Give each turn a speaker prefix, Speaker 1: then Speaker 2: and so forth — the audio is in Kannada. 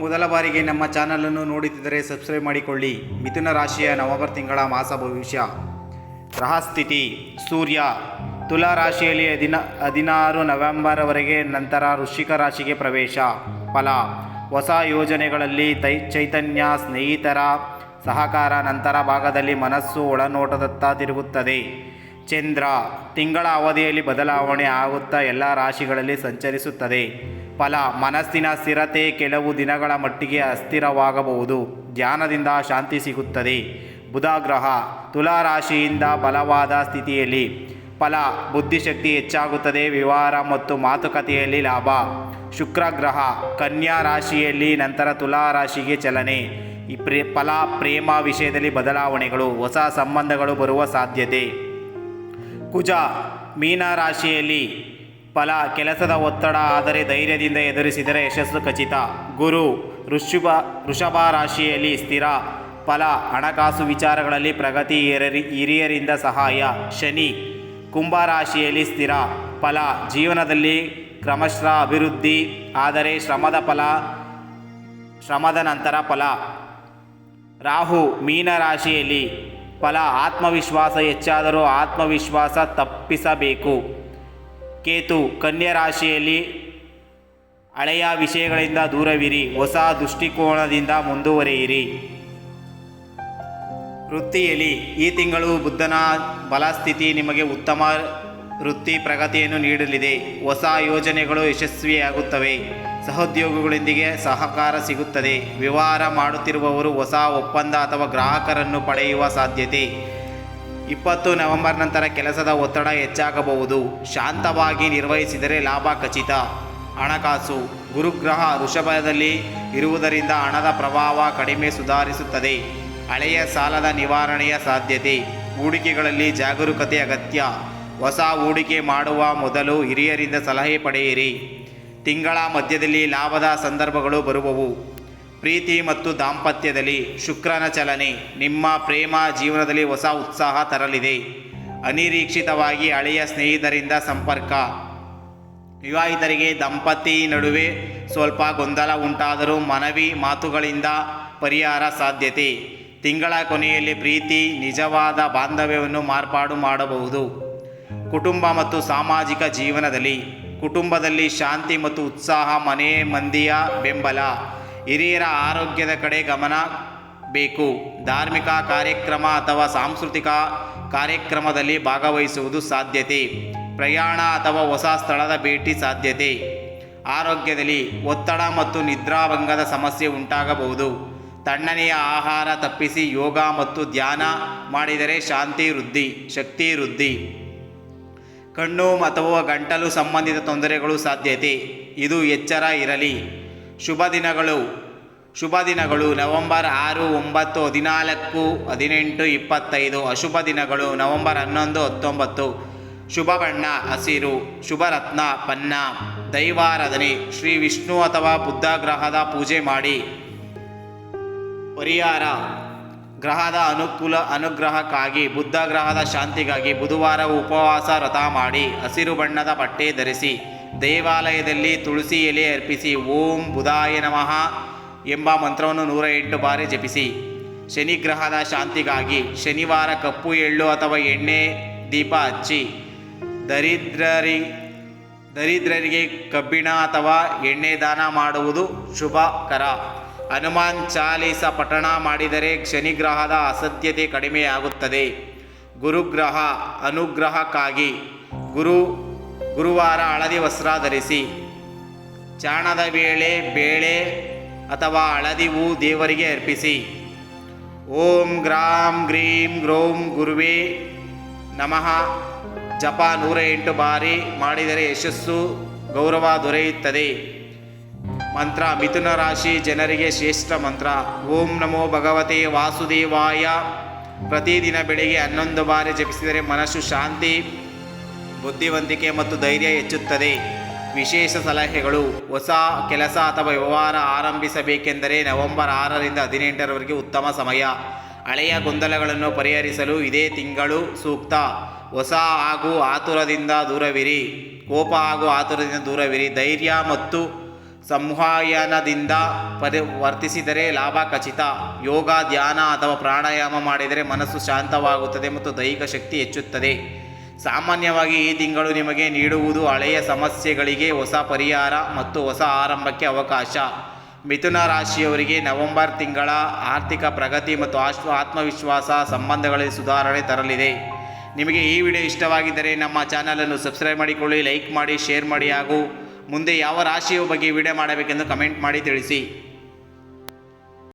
Speaker 1: ಮೊದಲ ಬಾರಿಗೆ ನಮ್ಮ ಚಾನಲನ್ನು ನೋಡುತ್ತಿದ್ದರೆ ಸಬ್ಸ್ಕ್ರೈಬ್ ಮಾಡಿಕೊಳ್ಳಿ. ಮಿಥುನ ರಾಶಿಯ ನವೆಂಬರ್ ತಿಂಗಳ ಮಾಸ ಭವಿಷ್ಯ. ಗ್ರಹಸ್ಥಿತಿ ಸೂರ್ಯ. ತುಲಾ ರಾಶಿಯಲ್ಲಿ ಹದಿನ ಹದಿನಾರು ನವೆಂಬರ್ವರೆಗೆ ನಂತರ ವೃಶ್ಚಿಕ ರಾಶಿಗೆ ಪ್ರವೇಶ. ಫಲ, ಹೊಸ ಯೋಜನೆಗಳಲ್ಲಿ ತೈ, ಚೈತನ್ಯ, ಸ್ನೇಹಿತರ ಸಹಕಾರ ನಂತರ ಭಾಗದಲ್ಲಿ ಮನಸ್ಸು ಒಳನೋಟದತ್ತ ತಿರುಗುತ್ತದೆ. ಚಂದ್ರ, ತಿಂಗಳ ಅವಧಿಯಲ್ಲಿ ಬದಲಾವಣೆ ಆಗುತ್ತಾ ಎಲ್ಲ ರಾಶಿಗಳಲ್ಲಿ ಸಂಚರಿಸುತ್ತದೆ. ಫಲ ಮನಸ್ಸಿನ ಸ್ಥಿರತೆ ಕೆಲವು ದಿನಗಳ ಮಟ್ಟಿಗೆ ಅಸ್ಥಿರವಾಗಬಹುದು. ಧ್ಯಾನದಿಂದ ಶಾಂತಿ ಸಿಗುತ್ತದೆ. ಬುಧ ಗ್ರಹ ತುಲಾ ರಾಶಿಯಿಂದ ಬಲವಾದ ಸ್ಥಿತಿಯಲ್ಲಿ. ಫಲ, ಬುದ್ಧಿಶಕ್ತಿ ಹೆಚ್ಚಾಗುತ್ತದೆ. ವ್ಯವಹಾರ ಮತ್ತು ಮಾತುಕತೆಯಲ್ಲಿ ಲಾಭ. ಶುಕ್ರ ಗ್ರಹ ಕನ್ಯಾ ರಾಶಿಯಲ್ಲಿ ನಂತರ ತುಲಾ ರಾಶಿಗೆ ಚಲನೆ. ಈ ಪ್ರೇ, ಫಲ, ಪ್ರೇಮ ವಿಷಯದಲ್ಲಿ ಬದಲಾವಣೆಗಳು, ಹೊಸ ಸಂಬಂಧಗಳು ಬರುವ ಸಾಧ್ಯತೆ. ಕುಜ ಮೀನ ರಾಶಿಯಲ್ಲಿ ಫಲ ಕೆಲಸದ ಒತ್ತಡ ಆದರೆ ಧೈರ್ಯದಿಂದ ಎದುರಿಸಿದರೆ ಯಶಸ್ಸು ಖಚಿತ. ಗುರು ಋಷಭ ವೃಷಭ ರಾಶಿಯಲ್ಲಿ ಸ್ಥಿರ. ಫಲ, ಹಣಕಾಸು ವಿಚಾರಗಳಲ್ಲಿ ಪ್ರಗತಿ ಹಿರಿಯರಿ ಹಿರಿಯರಿಂದ ಸಹಾಯ. ಶನಿ ಕುಂಭ ರಾಶಿಯಲ್ಲಿ ಸ್ಥಿರ. ಫಲ, ಜೀವನದಲ್ಲಿ ಕ್ರಮಶ್ರ ಅಭಿವೃದ್ಧಿ, ಆದರೆ ಶ್ರಮದ ಫಲ, ಶ್ರಮದ ನಂತರ ಫಲ. ರಾಹು ಮೀನ ರಾಶಿಯಲ್ಲಿ. ಫಲ, ಆತ್ಮವಿಶ್ವಾಸ ಹೆಚ್ಚಾದರೂ ಆತ್ಮವಿಶ್ವಾಸ ತಪ್ಪಿಸಬೇಕು. ಕೇತು ಕನ್ಯಾ ರಾಶಿಯಲ್ಲಿ ಹಳೆಯ ವಿಷಯಗಳಿಂದ ದೂರವಿರಿ. ಹೊಸ ದೃಷ್ಟಿಕೋನದಿಂದ ಮುಂದುವರಿಯಿರಿ. ವೃತ್ತಿಯಲ್ಲಿ ಈ ತಿಂಗಳು ಬುದ್ಧನ ಬಲಸ್ಥಿತಿ ನಿಮಗೆ ಉತ್ತಮ ವೃತ್ತಿ ಪ್ರಗತಿಯನ್ನು ನೀಡಲಿದೆ. ಹೊಸ ಯೋಜನೆಗಳು ಯಶಸ್ವಿಯಾಗುತ್ತವೆ. ಸಹೋದ್ಯೋಗಿಗಳೊಂದಿಗೆ ಸಹಕಾರ ಸಿಗುತ್ತದೆ. ವ್ಯವಹಾರ ಮಾಡುತ್ತಿರುವವರು ಹೊಸ ಒಪ್ಪಂದ ಅಥವಾ ಗ್ರಾಹಕರನ್ನು ಪಡೆಯುವ ಸಾಧ್ಯತೆ ಇಪ್ಪತ್ತು ನವೆಂಬರ್ ನಂತರ ಕೆಲಸದ ಒತ್ತಡ ಹೆಚ್ಚಾಗಬಹುದು. ಶಾಂತವಾಗಿ ನಿರ್ವಹಿಸಿದರೆ ಲಾಭ ಖಚಿತ. ಹಣಕಾಸು, ಗುರುಗ್ರಹ ವೃಷಭದಲ್ಲಿ ಇರುವುದರಿಂದ ಹಣದ ಪ್ರಭಾವ ಕಡಿಮೆ ಸುಧಾರಿಸುತ್ತದೆ. ಹಳೆಯ ಸಾಲದ ನಿವಾರಣೆಯ ಸಾಧ್ಯತೆ. ಹೂಡಿಕೆಗಳಲ್ಲಿ ಜಾಗರೂಕತೆ ಅಗತ್ಯ. ಹೊಸ ಹೂಡಿಕೆ ಮಾಡುವ ಮೊದಲು ಹಿರಿಯರಿಂದ ಸಲಹೆ ಪಡೆಯಿರಿ. ತಿಂಗಳ ಮಧ್ಯದಲ್ಲಿ ಲಾಭದ ಸಂದರ್ಭಗಳು ಬರುವವು. ಪ್ರೀತಿ ಮತ್ತು ದಾಂಪತ್ಯದಲ್ಲಿ ಶುಕ್ರನ ಚಲನೆ ನಿಮ್ಮ ಪ್ರೇಮ ಜೀವನದಲ್ಲಿ ಹೊಸ ಉತ್ಸಾಹ ತರಲಿದೆ. ಅನಿರೀಕ್ಷಿತವಾಗಿ ಹಳೆಯ ಸ್ನೇಹಿತರಿಂದ ಸಂಪರ್ಕ. ವಿವಾಹಿತರಿಗೆ ದಂಪತಿ ನಡುವೆ ಸ್ವಲ್ಪ ಗೊಂದಲ ಉಂಟಾದರೂ ಮನವಿ ಮಾತುಗಳಿಂದ ಪರಿಹಾರ ಸಾಧ್ಯತೆ. ತಿಂಗಳ ಕೊನೆಯಲ್ಲಿ ಪ್ರೀತಿ, ನಿಜವಾದ ಬಾಂಧವ್ಯವನ್ನು ಮಾರ್ಪಾಡು ಮಾಡಬಹುದು. ಕುಟುಂಬ ಮತ್ತು ಸಾಮಾಜಿಕ ಜೀವನದಲ್ಲಿ, ಕುಟುಂಬದಲ್ಲಿ ಶಾಂತಿ ಮತ್ತು ಉತ್ಸಾಹ ಮನೆ ಮಂದಿಯ ಬೆಂಬಲ. ಹಿರಿಯರ ಆರೋಗ್ಯದ ಕಡೆ ಗಮನ ಬೇಕು. ಧಾರ್ಮಿಕ ಕಾರ್ಯಕ್ರಮ ಅಥವಾ ಸಾಂಸ್ಕೃತಿಕ ಕಾರ್ಯಕ್ರಮದಲ್ಲಿ ಭಾಗವಹಿಸುವುದು ಸಾಧ್ಯತೆ. ಪ್ರಯಾಣ ಅಥವಾ ಹೊಸ ಸ್ಥಳದ ಭೇಟಿ ಸಾಧ್ಯತೆ. ಆರೋಗ್ಯದಲ್ಲಿ ಒತ್ತಡ ಮತ್ತು ನಿದ್ರಾಭಂಗದ ಸಮಸ್ಯೆ ಉಂಟಾಗಬಹುದು. ತಣ್ಣನೆಯ ಆಹಾರ ತಪ್ಪಿಸಿ ಯೋಗ ಮತ್ತು ಧ್ಯಾನ ಮಾಡಿದರೆ ಶಾಂತಿ ವೃದ್ಧಿ, ಶಕ್ತಿ ವೃದ್ಧಿ. ಕಣ್ಣು ಅಥವಾ ಗಂಟಲು ಸಂಬಂಧಿತ ತೊಂದರೆಗಳು ಸಾಧ್ಯತೆ. ಇದು ಎಚ್ಚರ ಇರಲಿ. ಶುಭ ದಿನಗಳು. ಶುಭ ದಿನಗಳು. ನವೆಂಬರ್ ಆರು, ಒಂಬತ್ತು, ಹದಿನಾಲ್ಕು, ಹದಿನೆಂಟು, ಇಪ್ಪತ್ತೈದು. ಅಶುಭ ದಿನಗಳು. ನವೆಂಬರ್ ಹನ್ನೊಂದು, ಹತ್ತೊಂಬತ್ತು. ಶುಭ ಬಣ್ಣ, ಹಸಿರು. ಶುಭ ರತ್ನ ಪನ್ನ ದೈವಾರಾಧನೆ. ಶ್ರೀ ವಿಷ್ಣು ಅಥವಾ ಬುದ್ಧ ಗ್ರಹದ ಪೂಜೆ ಮಾಡಿ. ಪರಿಹಾರ. ಗ್ರಹದ ಅನುಕೂಲ, ಅನುಗ್ರಹಕ್ಕಾಗಿ, ಬುದ್ಧ ಗ್ರಹದ ಶಾಂತಿಗಾಗಿ ಬುಧವಾರ ಉಪವಾಸ ರಥ ಮಾಡಿ, ಹಸಿರು ಬಣ್ಣದ ಬಟ್ಟೆ ಧರಿಸಿ. ದೇವಾಲಯದಲ್ಲಿ ತುಳಸಿ ಎಲೆ ಅರ್ಪಿಸಿ, ಓಂ ಬುಧಾಯ ನಮಃ ಎಂಬ ಮಂತ್ರವನ್ನು ನೂರ ಎಂಟು ಬಾರಿ ಜಪಿಸಿ. ಶನಿಗ್ರಹದ ಶಾಂತಿಗಾಗಿ ಶನಿವಾರ ಕಪ್ಪು ಎಳ್ಳು ಅಥವಾ ಎಣ್ಣೆ ದೀಪ ಹಚ್ಚಿ, ದರಿದ್ರರಿ, ದರಿದ್ರರಿಗೆ ಕಬ್ಬಿಣ ಅಥವಾ ಎಣ್ಣೆ ದಾನ ಮಾಡುವುದು ಶುಭಕರ ಹನುಮಾನ್ ಚಾಲೀಸ ಪಠಣ ಮಾಡಿದರೆ ಶನಿಗ್ರಹದ ಅಸತ್ಯತೆ ಕಡಿಮೆಯಾಗುತ್ತದೆ. ಗುರುಗ್ರಹ, ಅನುಗ್ರಹಕ್ಕಾಗಿ ಗುರು ಗುರುವಾರ ಹಳದಿ ವಸ್ತ್ರ ಧರಿಸಿ, ಚಾಣದ ವೇಳೆ ಬೇಳೆ ಅಥವಾ ಹಳದಿ ಹೂ ದೇವರಿಗೆ ಅರ್ಪಿಸಿ, ಓಂ ಗ್ರಾಂ ಗ್ರೀಂ ಗ್ರೋಂ ಗುರುವೇ ನಮಃ. ಜಪ ನೂರ ಎಂಟು ಬಾರಿ ಮಾಡಿದರೆ ಯಶಸ್ಸು ಗೌರವ ದೊರೆಯುತ್ತದೆ. ಮಂತ್ರ, ಮಿಥುನ ರಾಶಿ ಜನರಿಗೆ ಶ್ರೇಷ್ಠ ಮಂತ್ರ. ಓಂ ನಮೋ ಭಗವತೆ ವಾಸುದೇವಾಯ. ಪ್ರತಿದಿನ ಬೆಳಿಗ್ಗೆ ಹನ್ನೊಂದು ಬಾರಿ ಜಪಿಸಿದರೆ ಮನಸ್ಸು ಶಾಂತಿ ಬುದ್ಧಿವಂತಿಕೆ ಮತ್ತು ಧೈರ್ಯ ಹೆಚ್ಚುತ್ತದೆ. ವಿಶೇಷ ಸಲಹೆಗಳು, ಹೊಸ ಕೆಲಸ ಅಥವಾ ವ್ಯವಹಾರ ಆರಂಭಿಸಬೇಕೆಂದರೆ ನವೆಂಬರ್ ಆರರಿಂದ ಹದಿನೆಂಟರವರೆಗೆ ಉತ್ತಮ ಸಮಯ. ಹಳೆಯ ಗೊಂದಲಗಳನ್ನು ಪರಿಹರಿಸಲು ಇದೇ ತಿಂಗಳು ಸೂಕ್ತ. ಹೊಸ ಹಾಗೂ ಆತುರದಿಂದ ದೂರವಿರಿ. ಕೋಪ ಹಾಗೂ ಆತುರದಿಂದ ದೂರವಿರಿ. ಧೈರ್ಯ ಮತ್ತು ಸಂಹಾಯನದಿಂದ ಪರಿ ವರ್ತಿಸಿದರೆ ಲಾಭ ಖಚಿತ. ಯೋಗ, ಧ್ಯಾನ ಅಥವಾ ಪ್ರಾಣಾಯಾಮ ಮಾಡಿದರೆ ಮನಸ್ಸು ಶಾಂತವಾಗುತ್ತದೆ ಮತ್ತು ದೈಹಿಕ ಶಕ್ತಿ ಹೆಚ್ಚುತ್ತದೆ. ಸಾಮಾನ್ಯವಾಗಿ ಈ ತಿಂಗಳು ನಿಮಗೆ ನೀಡುವುದು ಹಳೆಯ ಸಮಸ್ಯೆಗಳಿಗೆ ಹೊಸ ಪರಿಹಾರ ಮತ್ತು ಹೊಸ ಆರಂಭಕ್ಕೆ ಅವಕಾಶ. ಮಿಥುನ ರಾಶಿಯವರಿಗೆ ನವೆಂಬರ್ ತಿಂಗಳ ಆರ್ಥಿಕ ಪ್ರಗತಿ ಮತ್ತು ಆಶ್ವ ಆತ್ಮವಿಶ್ವಾಸ ಸಂಬಂಧಗಳಲ್ಲಿ ಸುಧಾರಣೆ ತರಲಿದೆ. ನಿಮಗೆ ಈ ವಿಡಿಯೋ ಇಷ್ಟವಾಗಿದ್ದರೆ ನಮ್ಮ ಚಾನಲನ್ನು ಸಬ್ಸ್ಕ್ರೈಬ್ ಮಾಡಿಕೊಳ್ಳಿ, ಲೈಕ್ ಮಾಡಿ, ಶೇರ್ ಮಾಡಿ ಹಾಗೂ ಮುಂದೆ ಯಾವ ರಾಶಿಯ ಬಗ್ಗೆ ವಿಡಿಯೋ ಮಾಡಬೇಕೆಂದು ಕಮೆಂಟ್ ಮಾಡಿ ತಿಳಿಸಿ.